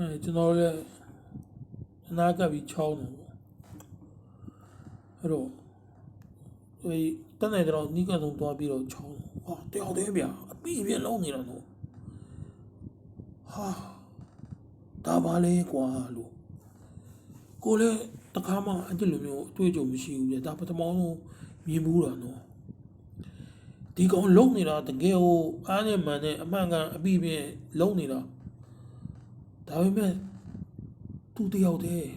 အဲကျွန်တော်လည်းအနာကပ်ပြီးချောင်းတယ်ပေါ့အဲ့တော့ဒီတနေ့တော့နီးကဆုံးသွားပြီးတော့ချောင်းတယ်ဟာတယောက်တည်းဗျာအပြည့်ပြည့်လုံးနေတာတော့ဟာဒါပါလေကွာလို့ကိုလည်းတခါမှအဲ့ဒီလိုမျိုးအတွေ့အကြုံမရှိဘူးဗျာဒါပထမဆုံးမြင်ဘူးတာနော်ဒီကောင်လုံးနေတာတကယ်ဟိုအားနဲ့မှန်နဲ့အမှန်ကန်အပြည့်ပြည့်လုံးနေတာ ဒါပေမဲ့သူတယောက်တည်း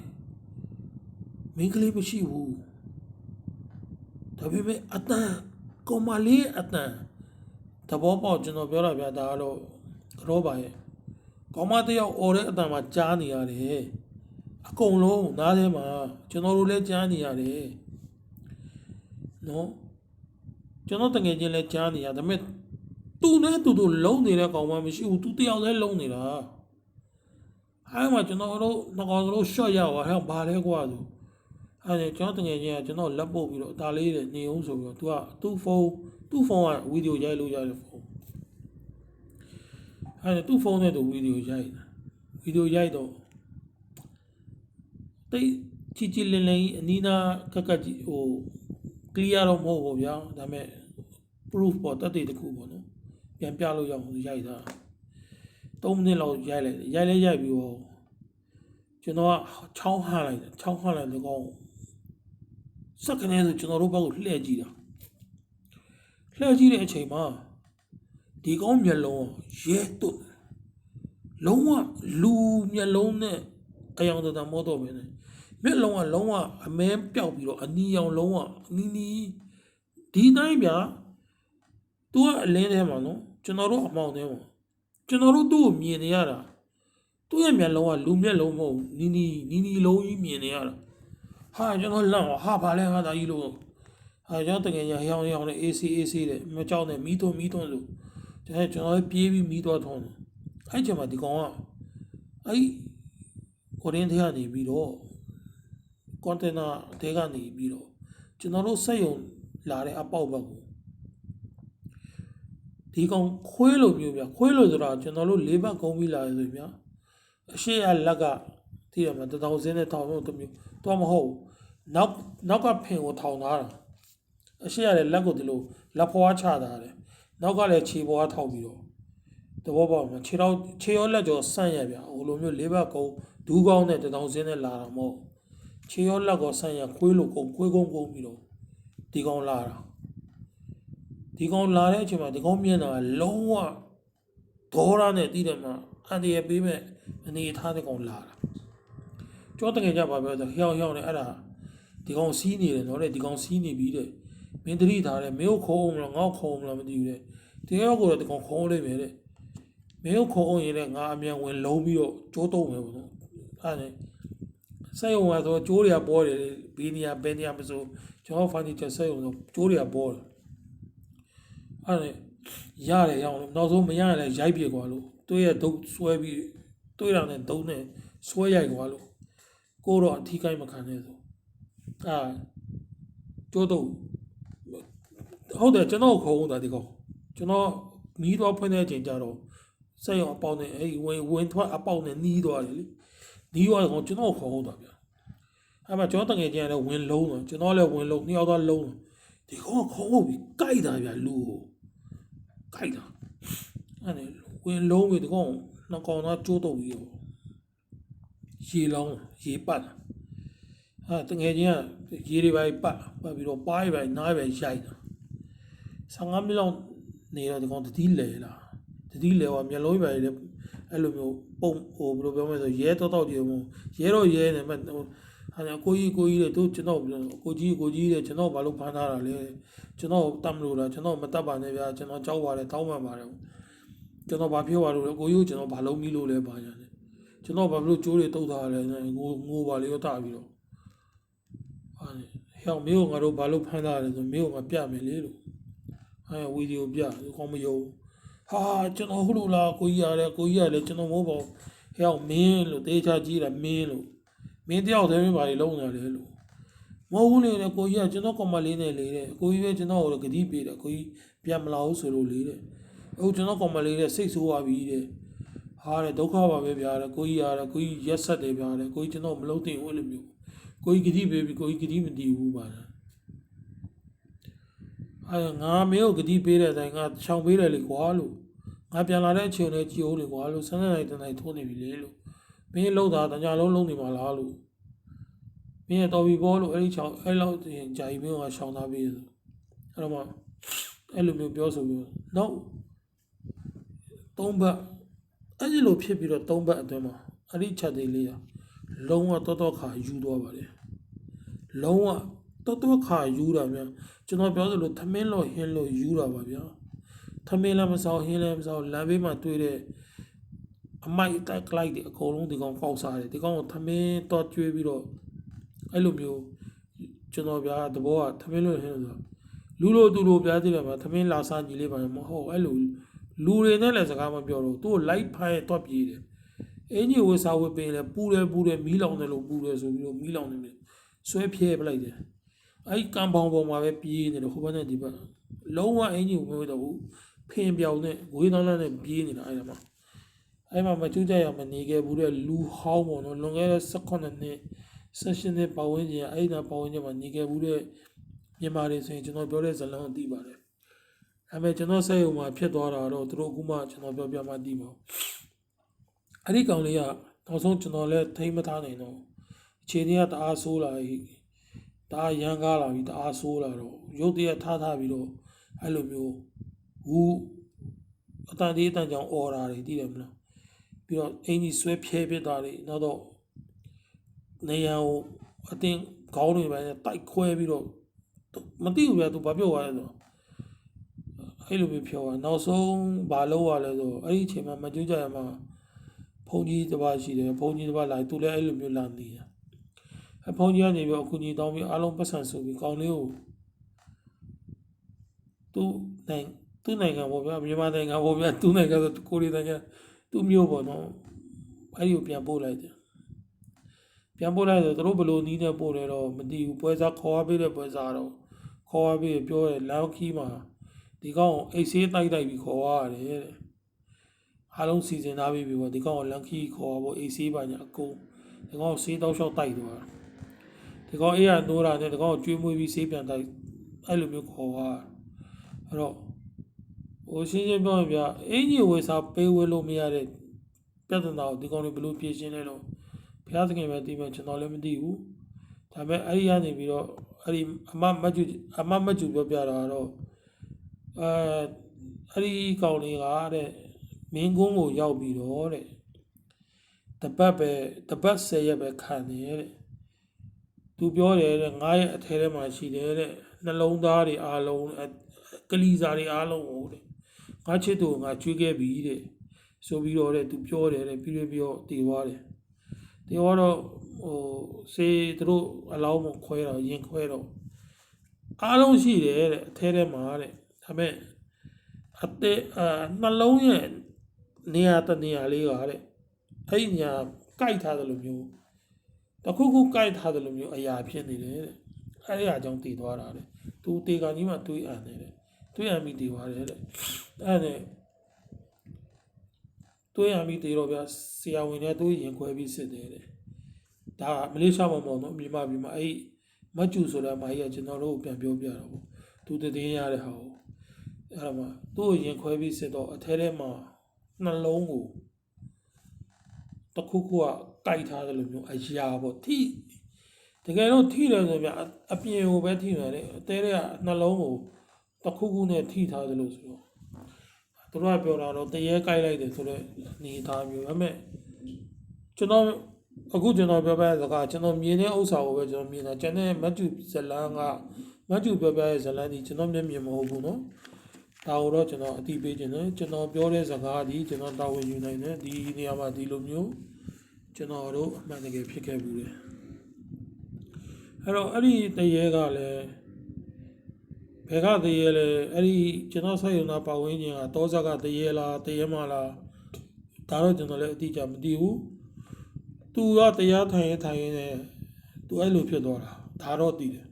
မိန်းကလေးမရှိဘူးဒါပေမဲ့အတန်ကောင်မလေးအတန်သဘောပေါက်ကျွန်တော်ပြောတာဗျာဒါကတော့ကြောပါရဲ့ကောင်မတယောက်អော်တဲ့အတန်မှာကြားနေရတယ်အကုန်လုံးနားထဲမှာကျွန်တော်တို့လည်းကြားနေရတယ်နော်ကျွန်တော်တကယ်ချင်းလည်းကြားနေရဒါပေမဲ့သူနဲ့သူတို့လုံးနေတဲ့ကောင်မမရှိဘူးသူတယောက်လည်းလုံးနေတာ အဲ့မှာကျွန်တော်တို့ငကောင်တို့ shot ရပါဟဲ့ဘာလဲကွာသူအဲ့ဒါကျွန်တော်တကယ်ချင်းကကျွန်တော်လက်ပုတ်ပြီးတော့ဒါလေးတွေနေအောင်ဆိုပြီးတော့ तू ကသူ့ဖုန်းသူ့ဖုန်းကဗီဒီယိုရိုက်လို့ရတဲ့ဖုန်းအဲ့ဒါသူ့ဖုန်းနဲ့သူဗီဒီယိုရိုက်တာဗီဒီယိုရိုက်တော့တိတ်ချီချီလင်းလင်းကြီးအနီးနားကက်ကက်ကြီးဟို clear တော့မဟုတ်ဘူးဗျာဒါပေမဲ့ proof ပေါ်တက်တဲ့တစ်ခုပေါ့နော်ပြန်ပြလို့ရအောင်ရိုက်တာ3မိနစ်လောက်ရိုက်လိုက်တယ်ရိုက်လဲရိုက်ပြီးတော့ ကျွန်တော်ကချောင်းဟန့်လိုက်တယ်ချောင်းဟန့်လိုက်တဲ့ကောင်စက္ကနဲဆိုကျွန်တော်တို့ဘက်ကိုလှည့်ကြည့်တာလှည့်ကြည့်တဲ့အချိန်မှာဒီကောင်မျက်လုံးရဲတုတ်လုံးဝလူမျက်လုံးနဲ့အယောင်တတမောတော့ပဲနဲ့မျက်လုံးကလုံးဝအမဲပြောက်ပြီးတော့အနီရောင်လုံးဝအနီးနီးဒီတိုင်းဗျာ तू ကအလင်းထဲမှာနော်ကျွန်တော်တို့အမောင်ထဲမှာကျွန်တော်တို့သူ့ကိုမြင်နေရတာ သူ့ရဲ့မျက်လုံးကလူမျက်လုံးမဟုတ်ဘူးနီးနီးနီးနီးလုံးကြီးမြင်နေရတာဟာကျွန်တော်လန့်ဟာဘာလဲဟာဒါကြီးလို့ဟာကျွန်တော်တကယ်ရဟျောင်းဟျောင်းနဲ့ AC AC တဲ့မကြောက်နဲ့မီးသွန်းမီးသွန်းလို့ကျွန်တော်ကျွန်တော်လည်းပြေးပြီးမီးသွားထုံးတယ်အဲ့ချိန်မှာဒီကောင်ကအဲ့ကိုရင်းထဲကနေပြီးတော့ကွန်တိန်နာထဲကနေပြီးတော့ကျွန်တော်တို့စက်ယုံလာတဲ့အပေါက်ဘက်ကိုဒီကောင်ခွေးလိုမျိုးဗျခွေးလိုဆိုတာကျွန်တော်တို့လေးဘက်ကုန်းပြီးလာရဆိုဗျာ အရှိရလက်ကသိရမှာတထောင်စင်းနဲ့ထောင်လို့တမျိုးတော့မဟုတ်ဘူးနောက်နောက်ကဖင်ကိုထောင်ထားတာအရှိရတဲ့လက်ကိုဒီလိုလက်ဖွားချတာတယ်နောက်ကလည်းခြေပွားထောက်ပြီးတော့တဘောပေါက်မှာခြေတော့ခြေရောလက်ကြောဆန့်ရဗျာဟိုလိုမျိုးလေးဘက်ကုန်းဒူးကောင်းနဲ့တထောင်စင်းနဲ့လာတာမဟုတ်ခြေရောလက်ကောဆန့်ရခွေးလိုကုန်းခွေးကုန်းကုန်းပြီးတော့ဒီကောင်လာတာဒီကောင်လာတဲ့အချိန်မှာဒီကောင်မျက်နှာကလုံးဝဒေါရနဲ့တည်တယ်မှာ အန်တရပေးမဲ့အနေအထားတဲ့ကောင်လာတာကြောတကယ်ကြပါပြောဆိုဟျောက်ဟျောက်နဲ့အဲ့ဒါဒီကောင်စီးနေတယ်နော်တဲ့ဒီကောင်စီးနေပြီတဲ့မင်းတတိထားတယ်မင်းကိုခေါ်အောင်မလားငါ့ကိုခေါ်အောင်မလားမသိဘူးတဲ့ဒီရောက်ကိုတော့ဒီကောင်ခေါ်လိုက်မယ်တဲ့မင်းကိုခေါ်အောင်ရင်လည်းငါအမြန်ဝင်လုံးပြီးတော့ကျိုးတုံးမယ်ပေါ့နော်အဲ့ဒါဆက်ရုံကဆိုကျိုးတွေကပေါ်တယ်ဘီနီယာဘယ်နီယာမဆိုကျွန်တော်ဖန်တီချက်ဆက်ရုံဆိုကျိုးတွေကပေါ်တယ်အဲ့ဒါရတယ်ရအောင်လို့နောက်ဆုံးမရရင်လည်းရိုက်ပြေကွာလို့ တွေးရဒုတ်ဆွဲပြီးတွေးတာနဲ့ဒုတ်နဲ့ဆွဲရိုက်ကွာလို့ကိုတော့အထီးကိုင်းမခံနဲ့ဆိုအာကျိုးတော့ဟုတ်တယ်ကျွန်တော်ခုံးတာဒီကောင်ကျွန်တော်မီးတော့ဖွင့်တဲ့အချိန်ကျတော့စက်ရုံအပေါက်နဲ့အဲ့ဝင်ဝင်ထွက်အပေါက်နဲ့နီးသွားတယ်လေနီးသွားတော့ကျွန်တော်ခုံးတာဗျာအဲ့မှာကျွန်တော်တငယ်ချင်းလည်းဝင်လုံးတော့ကျွန်တော်လည်းဝင်လုံးနှစ်ယောက်သားလုံးဒီကောင်ကခုံးဟုတ်ပြီကြိုက်တာဗျာလူကိုခိုက်တာအဲ့ဒါ ဝင်လုံးပြီးတကောင်နှစ်ကောင်သားကျိုးတော့ပြီးတော့ရေလောင်းရေပတ်အဲ့တငယ်ချင်းကရေတွေပဲပတ်ပတ်ပြီးတော့ပါးရပဲနားရပဲရိုက်တာ15မိနစ်လောက်နေတော့ဒီကောင်တတိလဲလာတတိလဲကမျက်လုံးပဲလေအဲ့လိုမျိုးပုံဟိုဘယ်လိုပြောမလဲဆိုရဲတော့တော့ဒီမို့ရဲတော့ရဲနေမဲ့ဟိုဟာကိုကြီးကိုကြီးတဲ့သူကျွန်တော်ကိုကြီးကိုကြီးတဲ့ကျွန်တော်ဘာလို့ဖမ်းထားတာလဲကျွန်တော်တတ်မလို့လားကျွန်တော်မတတ်ပါနဲ့ဗျာကျွန်တော်ကြောက်ပါတယ်တောင်းပန်ပါတယ် ကျွန်တော်ဘာပြောပါလို့လဲကိုကြီးကိုကျွန်တော်ဘာလုံးပြီးလို့လဲပါညာတယ်ကျွန်တော်ဘာလို့ကြိုးတွေတုတ်ထားလဲငိုငိုပါလေရောတပြီးတော့ဟာဟဲ့မေကိုငါတို့ဘာလို့ဖမ်းထားလဲဆိုမေကိုငါပြမယ်လေလို့အဲဗီဒီယိုပြကောင်းမယုံဟာကျွန်တော်ဟုတ်လို့လားကိုကြီးရတယ်ကိုကြီးရတယ်ကျွန်တော်မဟုတ်ပါဘူးဟဲ့မင်းလို့တေးချကြည့်တာမင်းလို့မင်းတယောက်တည်းပဲပါလေလုံးနေတယ်လို့မဟုတ်ဘူးလေတဲ့ကိုကြီးကကျွန်တော်ကောင်မလေးနဲ့လေတဲ့ကိုကြီးပဲကျွန်တော်ကိုဂတိပေးတယ်ကိုကြီးပြန်မလာဘူးဆိုလို့လေတဲ့ အခုကျွန်တော်ကောင်မလေးတဲ့စိတ်ဆိုးသွားပြီတဲ့ဟာတဲ့ဒုက္ခပါပဲဗျာတဲ့ကိုကြီးဟာတဲ့ကိုကြီးရက်ဆက်တယ်ဗျာတဲ့ကိုကြီးကျွန်တော်မလုပ်သင့်ဘူးလို့မျိုးကိုကြီးကတိပေးပြီကိုကြီးကတိမတည်ဘူးပါလားအဲငါမင်းကိုကတိပေးတဲ့အတိုင်းငါချောင်ပေးတယ်လေကွာလို့ငါပြန်လာတဲ့အချိန်လေးကြည်ဦးလေကွာလို့ဆန်းဆန်းတိုင်းတိုင်းထိုးနေပြီလေလို့မင်းလှုပ်တာတညာလုံးလုံးနေပါလားလို့မင်းရတော်ပြီဘောလို့အဲ့ဒီချောင်အဲ့လောက်တင်ကြာပြီမင်းကရှောင်းသားပေးတယ်အဲ့တော့မှအဲ့လိုမျိုးပြောဆိုပြီးတော့ no ၃ဘတ်အဲ့ဒီလိုဖြစ်ပြီးတော့၃ဘတ်အတွင်းမှာအဲ့ဒီချက်သေးလေးကလုံးဝတော်တော်ခါယူသွားပါတယ်လုံးဝတော်တော်ခါယူတာဗျာကျွန်တော်ပြောသလိုသမင်းလို့ဟင်းလို့ယူတာပါဗျာသမင်းလည်းမဆောင်ဟင်းလည်းမဆောင်လမ်းဘေးမှာတွေ့တဲ့အမိုက်တိုက်လိုက်တွေအကုန်လုံးဒီကောင်ပေါက်စားတယ်ဒီကောင်ကသမင်းတော့ကျွေးပြီးတော့အဲ့လိုမျိုးကျွန်တော်ဗျာတဘောကသမင်းလို့ဟင်းလို့လူလိုသူလိုပြားသေးတယ်ဗျာသမင်းလာစားကြီးလေးပါမဟုတ်အဲ့လို လူတွေနဲ့လည်းစကားမပြောတော့သူ့ကိုလိုက်ဖိုင်းတော့ပြေးတယ်အင်းကြီးဝစားဝပင်လည်းပူတယ်ပူတယ်မီးလောင်တယ်လို့ပူတယ်ဆိုပြီးတော့မီးလောင်နေတယ်ဆွဲဖြဲပလိုက်တယ်အဲ့ကံပေါင်းပေါ်မှာပဲပြေးနေတယ်ဟိုဘက်နဲ့ဒီဘက်လုံးဝအင်းကြီးကိုမဝဲတော့ဘူးဖင်ပြောင်နဲ့ဝေးတောင်းနဲ့ပြေးနေတာအဲ့ဒါမှာအဲ့မှာမကျူးကြရမနေခဲ့ဘူးတဲ့လူဟောင်းပေါ့နော်လွန်ခဲ့တဲ့18နှစ်16နှစ်ပတ်ဝန်းကျင်အဲ့ဒီနာပတ်ဝန်းကျင်မှာနေခဲ့ဘူးတဲ့မြန်မာတွေဆိုရင်ကျွန်တော်ပြောတဲ့ဇလံကိုသိပါတယ်။ ဒါပေမဲ့ကျွန်တော်စိတ်ုံမှာဖြစ်သွားတာတော့သူတို့အခုမှကျွန်တော်ပြောပြမှသိပါဘူး။အဲ့ဒီကောင်လေးကနောက်ဆုံးကျွန်တော်လည်းထိမ့်မထားနိုင်တော့အခြေအနေကတအားဆိုးလာပြီ။တအားရမ်းကားလာပြီတအားဆိုးလာတော့ရုပ်တရက်ထားထားပြီးတော့အဲ့လိုမျိုးဟူအတန်ဒီအတန်ကြောင့်អော်တာတွေသိတယ်မလား။ပြီးတော့အင်ကြီးဆွဲဖြဲပြစ်တာတွေနောက်တော့နေရန်ကိုအတင်းခေါင်းတွေပဲတိုက်ခွဲပြီးတော့မသိဘူးဗျာသူဘာပြောသွားလဲဆိုတော့ အဲ့လိုမျိုးပြောတာနောက်ဆုံးဘာလုပ်ရလဲဆိုတော့အဲ့ဒီအချိန်မှာမကြွကြရမှာဘုန်းကြီးတစ်ပါးရှိတယ်ဘုန်းကြီးတစ်ပါးလာသူလည်းအဲ့လိုမျိုးလာနေတာအဘုန်းကြီးကနေပြီးတော့အခုကြီးတောင်းပြီးအားလုံးပတ်စံဆိုပြီးကောင်းလေးကိုသူနိုင်သူနိုင်ငံပေါ့ဗျာမြန်မာနိုင်ငံပေါ့ဗျာသူနိုင်ငံဆိုကိုရီးနိုင်ငံသူ့မျိုးပေါ့နော်အဲ့ဒီကိုပြန်ပို့လိုက်တယ်ပြန်ပို့လိုက်ဆိုသူတို့ဘယ်လိုနီးနဲ့ပို့လဲတော့မသိဘူးပွဲစားခေါ်ရပေးတဲ့ပွဲစားတော့ခေါ်ရပေးပြောတယ်လမ်းခီးမှာ ဒီကောင်ကိုအိတ်ဆေးတိုက်တိုက်ပြီးခေါ်ရတယ်တဲ့အားလုံးစီစဉ်ထားပြီးပြီပေါ့ဒီကောင်ကိုလမ်းခီးခေါ်ဖို့အိတ်ဆေးပါညာအကုန်ဒီကောင်ကိုဆေးတောက်လျှောက်တိုက်သွားတာဒီကောင်အေးရနိုးတာနဲ့ဒီကောင်ကိုကျွေးမွေးပြီးဆေးပြန်တိုက်အဲ့လိုမျိုးခေါ်သွားအဲ့တော့ဟိုရှင်းရှင်းပြောရင်ဗျာအင်ကြီးဝေစားပေးဝဲလို့မရတဲ့ပြဿနာကိုဒီကောင်တွေဘယ်လိုဖြေရှင်းလဲတော့ဘုရားသခင်ပဲသိမယ်ကျွန်တော်လည်းမသိဘူးဒါပေမဲ့အဲ့ဒီကနေပြီးတော့အဲ့ဒီအမမတ်ကျူအမမတ်ကျူပြောပြတာကတော့ အဲအဲ့ဒီကောင်တွေကတဲ့မင်းကုန်းကိုရောက်ပြီးတော့တဲ့တပတ်ပဲတပတ်ဆယ်ရက်ပဲခံတယ်တဲ့သူပြောတယ်တဲ့ငါရဲ့အထဲထဲမှာရှိတယ်တဲ့နှလုံးသားတွေအားလုံးအဲကလီစာတွေအားလုံးကိုတဲ့ငါချစ်သူကိုငါကျွေးခဲ့ပြီတဲ့ဆိုပြီးတော့တဲ့သူပြောတယ်တဲ့ပြီးပြီးတော့တည်သွားတယ်တည်သွားတော့ဟိုစေသူတို့အလောင်းမခွဲတော့ရင်ခွဲတော့အားလုံးရှိတယ်တဲ့အထဲထဲမှာတဲ့ ဒါပေမဲ့အသေးအာနှလုံးရဲ့နေရာတနေရာလေးကတဲ့အဲ့ဒီညာကြိုက်ထားတယ်လို့မျိုးတခုခုကြိုက်ထားတယ်လို့မျိုးအရာဖြစ်နေတယ်တဲ့အဲ့ဒီအကြောင်းတည်သွားတာတဲ့သူတေကန်ကြီးမှတွေးအံတယ်တဲ့တွေးအံပြီးတည်သွားတယ်တဲ့အဲ့ဒါနဲ့တွေးရမိသေးတော့ဗျာဆရာဝန်တွေတွေးရင်ခွဲပြီးစစ်တယ်တဲ့ဒါကမလေးရှားမှာပေါ့နော်မြန်မာပြည်မှာအဲ့မတ်ကျူဆိုတာမာကြီးကကျွန်တော်တို့ကိုပြန်ပြောပြတာပေါ့သူတည်င်းရတဲ့ဟာကို အဲ့ဒါမှသူ့ကိုရင်ခွဲပြီးစစ်တော့အထဲထဲမှာနှလုံးကိုတခုခုကတိုက်ထားတယ်လို့မျိုးအရာပေါ့ထိတကယ်တော့ထိတယ်ဆိုပြအပြင်ကိုပဲထိတယ်လေအသေးတွေကနှလုံးကိုတခုခုနဲ့ထိထားတယ်လို့ဆိုတော့သူတို့ကပြောတာတော့တရေကိုက်လိုက်တယ်ဆိုတော့နေသားမျိုးဒါပေမဲ့ကျွန်တော်အခုကျွန်တော်ပြောပြတဲ့စကားကျွန်တော်မြင်တဲ့ဥစ္စာကိုပဲကျွန်တော်မြင်တာကျွန်တော်မတ်ကျူဇလန်ကမတ်ကျူပြောပြတဲ့ဇလန်ဒီကျွန်တော်မျက်မြင်မဟုတ်ဘူးနော် ဒါကိုတော့ကျွန်တော်အတိပေးခြင်းတယ်ကျွန်တော်ပြောတဲ့စကားဒီကျွန်တော်တာဝန်ယူနိုင်တယ်ဒီနေရာမှာဒီလိုမျိုးကျွန်တော်တို့အမှန်တကယ်ဖြစ်ခဲ့ဘူးတယ်အဲ့တော့အဲ့ဒီတရေကလည်းဘယ်ကတရေလဲအဲ့ဒီကျွန်တော်ဆက်ရုံသားပတ်ဝန်းကျင်ကတောဆက်ကတရေလားတရေမလားဒါတော့ကျွန်တော်လည်းအတိအကျမသိဘူးသူကတရားထိုင်ရင်ထိုင်ရင်လည်းသူအဲ့လိုဖြစ်သွားတာဒါတော့သိတယ်အဲ့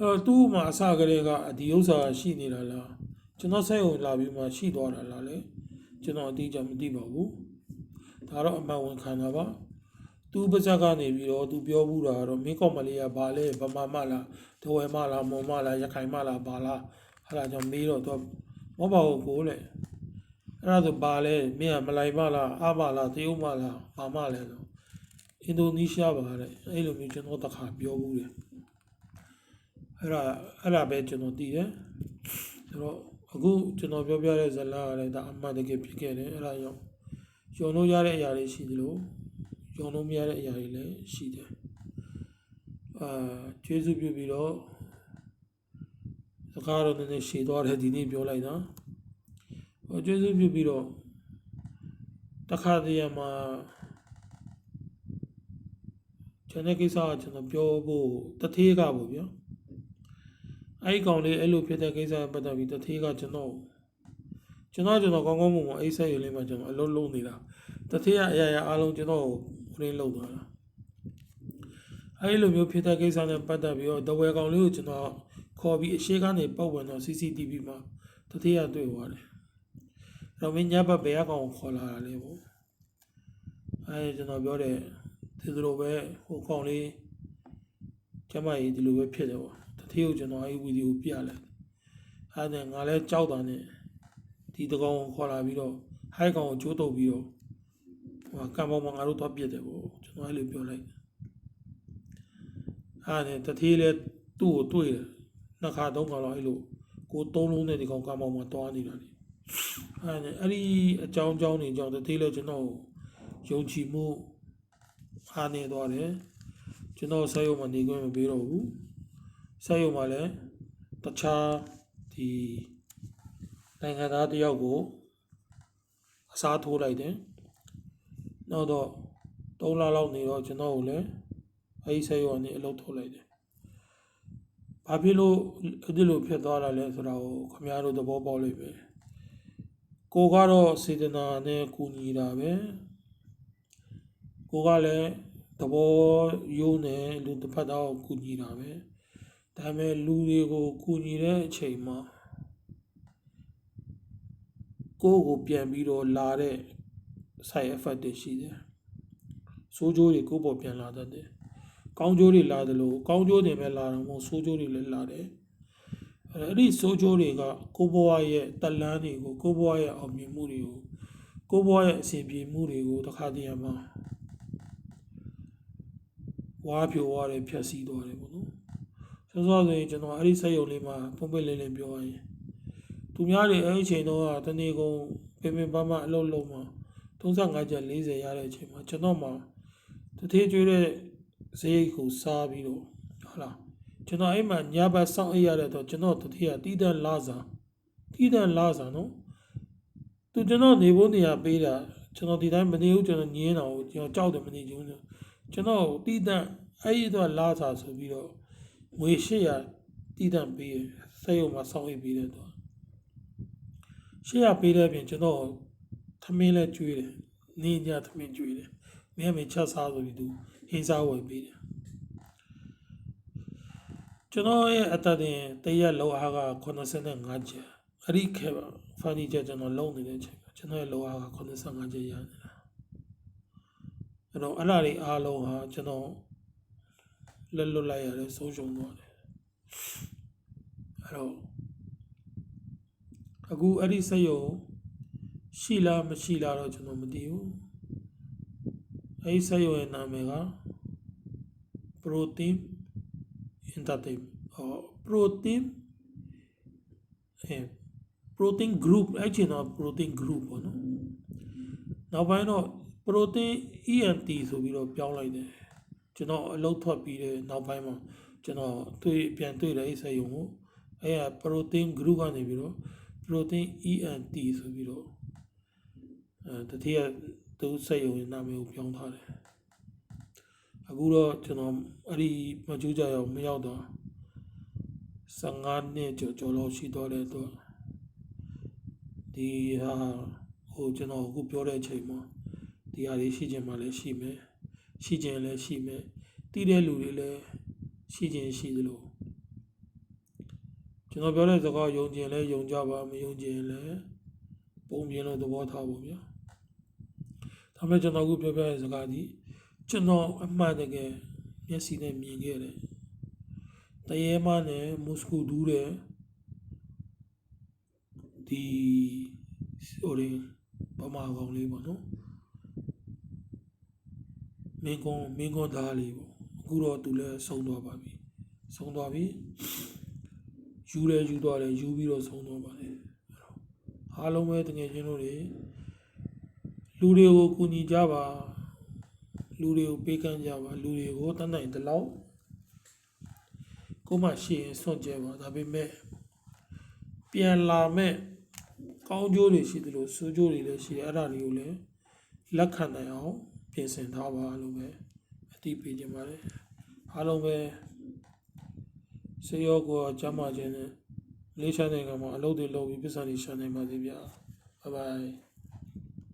တော့သူ့မှာအစကလေးကဒီဥစ္စာရှိနေတာလားကျွန်တော်ဆက်ရုံလာပြီးမှရှိသွားတာလားလေကျွန်တော်အတိအကျမသိပါဘူးဒါတော့အမှန်ဝန်ခံတာပါသူပါဇက်ကနေပြီးတော့သူပြောဘူးတာကတော့မင်းကောက်မလေးကဘာလဲဗမာမလားဒဝဲမလားမွန်မလားရခိုင်မလားဘာလားဟာလာကြောင့်မေးတော့သူကမဟုတ်ပါဘူးကိုလေအဲ့ဒါဆိုဘာလဲမင်းကမလိုက်မလားအမလားတရုတ်မလားဘာမလဲဆိုအင်ဒိုနီးရှားပါတဲ့အဲ့လိုမျိုးကျွန်တော်တခါပြောဘူးတယ် အဲ့ဒါအဲ့ဒါပဲကျွန်တော်သိတယ်ဆိုတော့အခုကျွန်တော်ပြောပြတဲ့ဇာတ်လမ်းကလည်းဒါအမှန်တကယ်ဖြစ်ခဲ့တယ်အဲ့ဒါကြောင့်ယုံလို့ရတဲ့အရာတွေရှိသလိုယုံလို့မရတဲ့အရာတွေလည်းရှိတယ်အာကျေးဇူးပြုပြီးတော့စကားတော့နည်းနည်းရှည်သွားတယ်ဒီနေ့ပြောလိုက်တာဟောကျေးဇူးပြုပြီးတော့တခါတည်းမှာကျွန်တဲ့ကိစ္စကကျွန်တော်ပြောဖို့တထေးကပေါ့ဗျာ အဲ့ဒီကောင်လေးအဲ့လိုဖြစ်တဲ့ကိစ္စနဲ့ပတ်သက်ပြီးတထေးကကျွန်တော်ကျွန်တော်ကျွန်တော်ကောင်းကောင်းမွန်မွန်အိတ်ဆက်ရလေးမှကျွန်တော်အလုံးလုံးနေတာတထေးကအရာရာအားလုံးကျွန်တော်ကိုရင်းလုံးသွားတာအဲ့ဒီလိုမျိုးဖြစ်တဲ့ကိစ္စနဲ့ပတ်သက်ပြီးတော့တဝဲကောင်လေးကိုကျွန်တော်ခေါ်ပြီးအရှိကနေပတ်ဝင်တော့ CCTV မှာတထေးကတွေ့သွားတယ်အဲ့တော့မင်းညဘက်ဘယ်အကောင်ကိုခေါ်လာတာလဲပေါ့အဲ့ဒီကျွန်တော်ပြောတယ်ဒီလိုပဲဟိုကောင်လေးကျမကြီးဒီလိုပဲဖြစ်တယ်ပေါ့ တထေးကိုကျွန်တော်အဲ့ဒီဗီဒီယိုပြလိုက်အဲ့ဒါငါလည်းကြောက်တာနဲ့ဒီတကောင်ကိုခေါ်လာပြီးတော့ဟိုက်ကောင်ကိုကျိုးတုပ်ပြီးတော့ဟိုကံပေါ်မှာငါတို့တော့ပြစ်တယ်ပေါ့ကျွန်တော်အဲ့လိုပြောလိုက်အဲ့ဒါနဲ့တထေးလည်းသူ့ကိုတွေ့တယ်နှစ်ခါသုံးခါတော့အဲ့လိုကိုသုံးလုံးနဲ့ဒီကောင်ကံပေါ်မှာတွားနေတာလေအဲ့ဒါနဲ့အဲ့ဒီအကြောင်းအကြောင်းတွေကြောင့်တထေးလည်းကျွန်တော်ကိုယုံကြည်မှုအားနေသွားတယ်ကျွန်တော်ဆက်ရုံမှာနေခွင့်မပေးတော့ဘူး ဆက်ရုံမှာလည်းတခြားဒီနိုင်ငံသားတယောက်ကိုအစားထိုးလိုက်တယ်နောက်တော့3လလောက်နေတော့ကျွန်တော်ကိုလည်းအဲဒီဆက်ရုံကနေအလုပ်ထုတ်လိုက်တယ်ဘာဖြစ်လို့ဒီလိုဖြစ်သွားတာလဲဆိုတာကိုခင်ဗျားတို့သဘောပေါက်လိမ့်မယ်ကိုကတော့စေတနာနဲ့ကူညီတာပဲကိုကလည်းသဘောရိုးနဲ့လူတစ်ဖက်သားကိုကူညီတာပဲ ဒါပေမဲ့လူတွေကိုကူညီတဲ့အချိန်မှာကိုယ့်ကိုပြန်ပြီးတော့လာတဲ့ side effect တွေရှိတယ်ဆိုးကျိုးတွေကိုယ့်ပေါ်ပြန်လာတတ်တယ်ကောင်းကျိုးတွေလာတယ်လို့ကောင်းကျိုးတွေပဲလာတော့မဟုတ်ဆိုးကျိုးတွေလည်းလာတယ်အဲ့ဒီဆိုးကျိုးတွေကကိုယ့်ဘဝရဲ့တလန်းတွေကိုကိုယ့်ဘဝရဲ့အောင်မြင်မှုတွေကိုကိုယ့်ဘဝရဲ့အဆင်ပြေမှုတွေကိုတစ်ခါတည်းမှာဝါပြိုသွားတယ်ဖြတ်စည်းသွားတယ်ပေါ့နော် ဆောစောဆိုရင်ကျွန်တော်အဲ့ဒီစက်ရုံလေးမှာပုံပိတ်လင်းလင်းပြောရရင်သူများတွေအဲ့ဒီအချိန်တော့တနေ့ကုန်ပင်ပင်ပန်းပန်းအလုပ်လုပ်မှာ35ကျပ်40ရတဲ့အချိန်မှာကျွန်တော်မှတထေးကျွေးတဲ့ဈေးကိုစားပြီးတော့ဟုတ်လားကျွန်တော်အဲ့မှာညဘက်စောင့်အိပ်ရတဲ့တော့ကျွန်တော်တထေးကတီးတန့်လာစားတီးတန့်လာစားနော်သူကျွန်တော်နေဖို့နေရာပေးတာကျွန်တော်ဒီတိုင်းမနေဘူးကျွန်တော်ညင်းတာကိုကျွန်တော်ကြောက်တယ်မနေချင်ဘူးကျွန်တော်တီးတန့်အဲ့ဒီတော့လာစားဆိုပြီးတော့ ငွေ800တီးတန့်ပေးရစိတ်ုံမှာစောင့်အိပ်ပေးတဲ့တော့800ပေးတဲ့ပြင်ကျွန်တော်သမင်းလဲကျွေးတယ်နေညသမင်းကျွေးတယ်မင်းအမေချက်စားဆိုပြီးသူဟင်းစားဝယ်ပေးတယ်ကျွန်တော်ရဲ့အသက်တင်တရက်လောအားက85ကျပ်အဲ့ဒီခဲပါဖာနီကျကျွန်တော်လုံနေတဲ့အချိန်မှာကျွန်တော်ရဲ့လောအားက85ကျပ်ရနေတာအဲ့တော့အဲ့လာတွေအားလုံးဟာကျွန်တော် လက်လွတ်လိုက်ရတယ်ဆုံးရှုံးသွားတယ်အဲ့တော့အခုအဲ့ဒီစက်ရုံရှိလားမရှိလားတော့ကျွန်တော်မသိဘူးအဲ့ဒီစက်ရုံရဲ့နာမည်က protein entertainment ဟော protein အဲ protein group အဲ့ချိန်တော့ protein group ပေါ့နော်နောက်ပိုင်းတော့ protein ENT ဆိုပြီးတော့ပြောင်းလိုက်တယ် ကျွန်တော်အလုပ်ထွက်ပြီးတဲ့နောက်ပိုင်းမှာကျွန်တော်တွေ့ပြန်တွေ့တယ်အဲ့စက်ရုံကိုအဲ့က protein group ကနေပြီးတော့ protein ENT ဆိုပြီးတော့အဲတတိယသူစက်ရုံရဲ့နာမည်ကိုပြောင်းထားတယ်အခုတော့ကျွန်တော်အဲ့ဒီမကျူးကြရအောင်မရောက်တော့15နှစ်ကျော်ကျော်လောက်ရှိသွားတဲ့တော့ဒီဟာဟိုကျွန်တော်အခုပြောတဲ့အချိန်မှာဒီဟာလေးရှိခြင်းမှလည်းရှိမယ် ရှိခြင်းလည်းရှိမယ်တည်တဲ့လူတွေလည်းရှိခြင်းရှိသလိုကျွန်တော်ပြောတဲ့စကားယုံကြည်လဲယုံကြပါမယုံကြည်လဲပုံပြင်လို့သဘောထားဖို့ဗျာဒါပေမဲ့ကျွန်တော်အခုပြောပြတဲ့စကားဒီကျွန်တော်အမှန်တကယ်မျက်စိနဲ့မြင်ခဲ့တယ်တရေမနဲ့မော်စကိုဒူးတဲ့ဒီဟိုရင်ပမာကောင်လေးပေါ့နော် မင်းကုန်းမင်းကုန်းသားလေးပေါ့အခုတော့သူလည်းဆုံးသွားပါပြီဆုံးသွားပြီယူလဲယူသွားတယ်ယူပြီးတော့ဆုံးသွားပါတယ်အဲ့တော့အားလုံးပဲတကယ်ချင်းတို့တွေလူတွေကိုကူညီကြပါလူတွေကိုပေးကမ်းကြပါလူတွေကိုတတ်နိုင်တဲ့လောက်ကိုမရှိရင်စွန့်ကြပါဒါပေမဲ့ပြန်လာမဲ့ကောင်းကျိုးတွေရှိသလိုဆိုးကျိုးတွေလည်းရှိတယ်အဲ့ဒါတွေကိုလည်းလက်ခံနိုင်အောင် ပြင်ဆင်ထားပါလို့ပဲအတိပေးခြင်းပါတယ်အားလုံးပဲစေရောကိုယ်ကကျမ်းမာခြင်းနဲ့လေးချမ်းနိုင်ငံမှာအလုပ်တွေလုပ်ပြီးပြည်စံတွေရှာနိုင်ပါသေးဗျာဘိုင်ဘိုင်